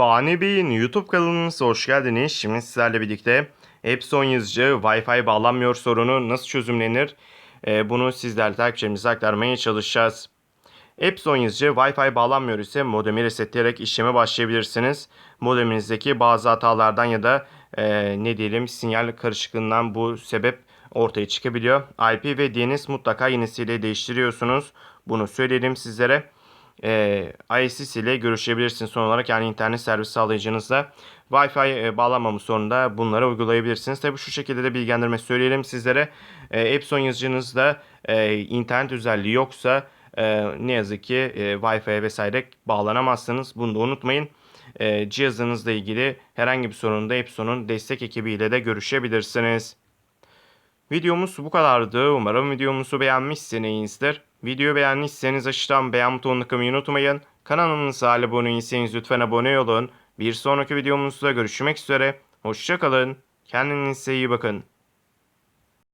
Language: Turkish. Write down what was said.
Fani Bey'in YouTube kanalınıza hoş geldiniz. Şimdi sizlerle birlikte Epson yazıcı Wi-Fi bağlanmıyor sorunu nasıl çözümlenir? Ee, bunu sizlerle takipçilerimize aktarmaya çalışacağız. Epson yazıcı Wi-Fi bağlanmıyor ise modemi resetleyerek işleme başlayabilirsiniz. Modeminizdeki bazı hatalardan ya da e, ne diyelim sinyal karışıklığından bu sebep ortaya çıkabiliyor. IP ve DNS mutlaka yenisiyle değiştiriyorsunuz. Bunu söyleyelim sizlere e, ISS ile görüşebilirsiniz. Son olarak yani internet servis sağlayıcınızla Wi-Fi e, bağlanmamı sonunda bunları uygulayabilirsiniz. Tabi şu şekilde de bilgilendirme söyleyelim sizlere. E, Epson yazıcınızda e, internet özelliği yoksa e, ne yazık ki e, Wi-Fi'ye vesaire bağlanamazsınız. Bunu da unutmayın. E, cihazınızla ilgili herhangi bir sorunda Epson'un destek ekibiyle de görüşebilirsiniz. Videomuz bu kadardı. Umarım videomuzu beğenmişsinizdir. Videoyu beğenmişseniz aşağıdan beğen butonuna tıklamayı unutmayın. Kanalımıza abone değilseniz lütfen abone olun. Bir sonraki videomuzda görüşmek üzere. Hoşçakalın. Kendinize iyi bakın.